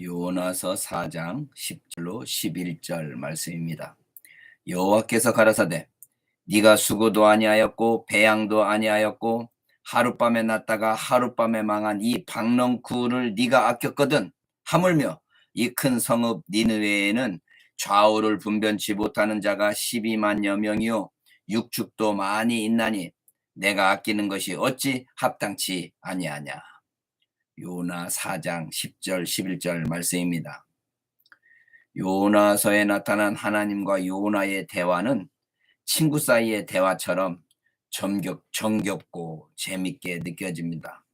요나서 4장 10절로 11절 말씀입니다. 여호와께서 가라사대 네가 수고도 아니하였고 배양도 아니하였고 하룻밤에 났다가 하룻밤에 망한 이 박넝쿨을 네가 아꼈거든 하물며 이 큰 성읍 니느웨에는 좌우를 분변치 못하는 자가 12만여 명이요 육축도 많이 있나니 내가 아끼는 것이 어찌 합당치 아니하냐 요나 4장 10절 11절 말씀입니다. 요나서에 나타난 하나님과 요나의 대화는 친구 사이의 대화처럼 정겹, 정겹고 재밌게 느껴집니다.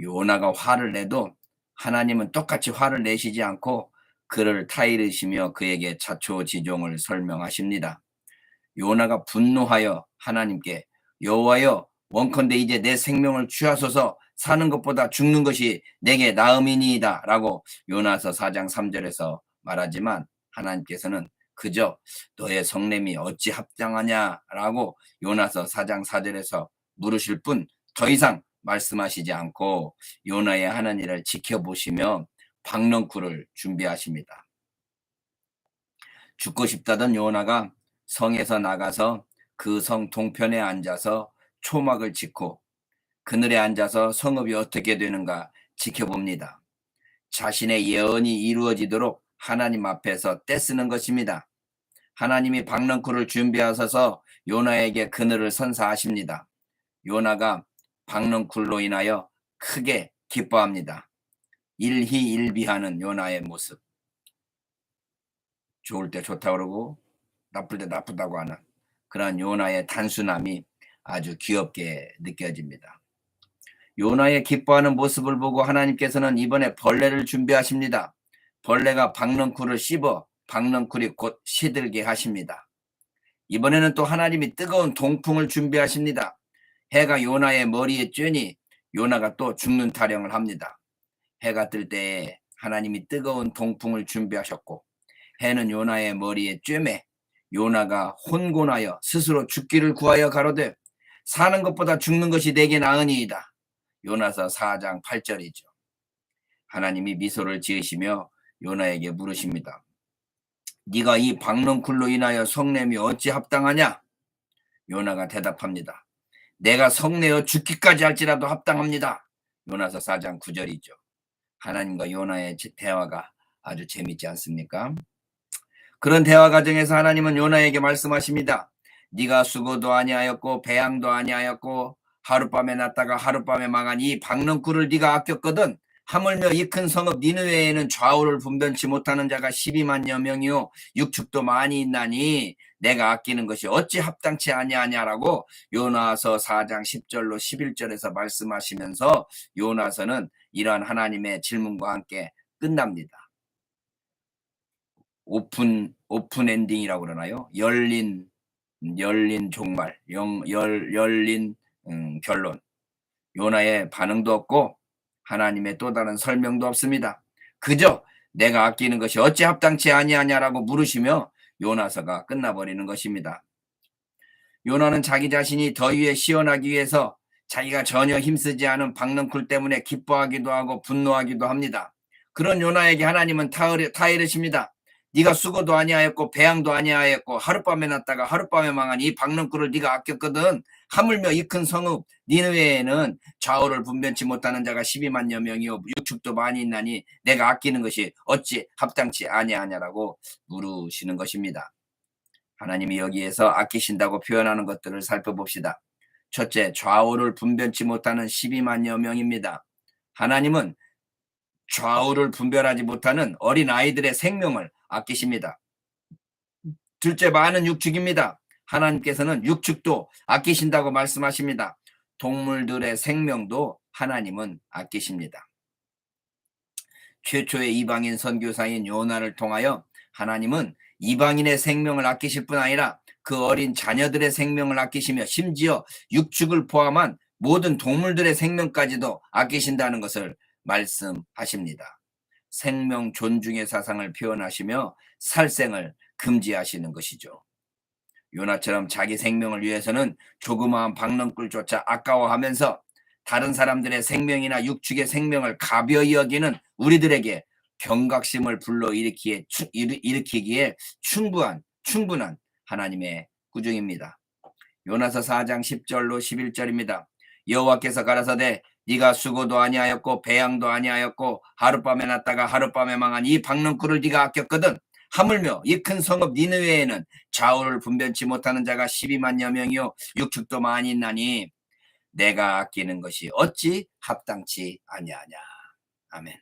요나가 화를 내도 하나님은 똑같이 화를 내시지 않고 그를 타이르시며 그에게 자초지종을 설명하십니다. 요나가 분노하여 하나님께 여호와여 원컨대 이제 내 생명을 취하소서 사는 것보다 죽는 것이 내게 나음이니이다 라고 요나서 4장 3절에서 말하지만 하나님께서는 그저 너의 성냄이 어찌 합당하냐 라고 요나서 4장 4절에서 물으실 뿐 더 이상 말씀하시지 않고 요나의 하는 일을 지켜보시며 박넝쿨을 준비하십니다. 죽고 싶다던 요나가 성에서 나가서 그 성 동편에 앉아서 초막을 짓고 그늘에 앉아서 성읍이 어떻게 되는가 지켜봅니다. 자신의 예언이 이루어지도록 하나님 앞에서 떼쓰는 것입니다. 하나님이 박넝쿨을 준비하셔서 요나에게 그늘을 선사하십니다. 요나가 박넝쿨로 인하여 크게 기뻐합니다. 일희일비하는 요나의 모습. 좋을 때 좋다 그러고 나쁠 때 나쁘다고 하는 그런 요나의 단순함이 아주 귀엽게 느껴집니다. 요나의 기뻐하는 모습을 보고 하나님께서는 이번에 벌레를 준비하십니다. 벌레가 박넝쿨을 씹어 박넝쿨이 곧 시들게 하십니다. 이번에는 또 하나님이 뜨거운 동풍을 준비하십니다. 해가 요나의 머리에 쬐니 요나가 또 죽는 타령을 합니다. 해가 뜰 때에 하나님이 뜨거운 동풍을 준비하셨고 해는 요나의 머리에 쬐매 요나가 혼곤하여 스스로 죽기를 구하여 가로되 사는 것보다 죽는 것이 내게 나으니이다. 요나서 4장 8절이죠. 하나님이 미소를 지으시며 요나에게 물으십니다. 네가 이 박넝쿨로 인하여 성냄이 어찌 합당하냐? 요나가 대답합니다. 내가 성내어 죽기까지 할지라도 합당합니다. 요나서 4장 9절이죠. 하나님과 요나의 대화가 아주 재밌지 않습니까? 그런 대화 과정에서 하나님은 요나에게 말씀하십니다. 네가 수고도 아니하였고 배양도 아니하였고 하룻밤에 났다가 하룻밤에 이 박넝쿨을 네가 아꼈거든 하물며 이 큰 성읍 니느웨에는 좌우를 분변치 못하는 자가 12만여 명이요 육축도 많이 있나니 내가 아끼는 것이 어찌 합당치 아니하냐라고 요나서 4장 10절로 11절에서 말씀하시면서 요나서는 이러한 하나님의 질문과 함께 끝납니다. 오픈 오픈 엔딩이라고 그러나요? 열린 열린 종말, 영, 열, 열린 음, 결론. 요나의 반응도 없고 하나님의 또 다른 설명도 없습니다. 그저 내가 아끼는 것이 어찌 합당치 아니하냐라고 물으시며 요나서가 끝나버리는 것입니다. 요나는 자기 자신이 더위에 시원하기 위해서 자기가 전혀 힘쓰지 않은 박넝쿨 때문에 기뻐하기도 하고 분노하기도 합니다. 그런 요나에게 하나님은 타이르십니다. 네가 수고도 아니하였고 배양도 아니하였고 하룻밤에 났다가 하룻밤에 망한 이 박넝쿨을 네가 아꼈거든 하물며 이 큰 성읍 니느웨에는 좌우를 분변치 못하는 자가 12만여 명이요 육축도 많이 있나니 내가 아끼는 것이 어찌 합당치 아니하냐라고 물으시는 것입니다. 하나님이 여기에서 아끼신다고 표현하는 것들을 살펴봅시다. 첫째, 좌우를 분변치 못하는 12만여 명입니다. 하나님은 좌우를 분별하지 못하는 어린 아이들의 생명을 아끼십니다. 둘째, 많은 육축입니다. 하나님께서는 육축도 아끼신다고 말씀하십니다. 동물들의 생명도 하나님은 아끼십니다. 최초의 이방인 선교사인 요나를 통하여 하나님은 이방인의 생명을 아끼실 뿐 아니라 그 어린 자녀들의 생명을 아끼시며 심지어 육축을 포함한 모든 동물들의 생명까지도 아끼신다는 것을 말씀하십니다. 생명 존중의 사상을 표현하시며 살생을 금지하시는 것이죠. 요나처럼 자기 생명을 위해서는 조그마한 박넝꿀조차 아까워하면서 다른 사람들의 생명이나 육축의 생명을 가벼이 여기는 우리들에게 경각심을 불러 일으키기에, 충분한 충분한 하나님의 구중입니다. 요나서 4장 10절로 11절입니다. 여호와께서 가라사대 네가 수고도 아니하였고 배양도 아니하였고 하룻밤에 났다가 하룻밤에 망한 이 박능쿨을 네가 아꼈거든 하물며 이 큰 성읍 니느웨에는 좌우를 분변치 못하는 자가 12만여 명이요 육축도 많이 있나니 내가 아끼는 것이 어찌 합당치 아니하냐. 아멘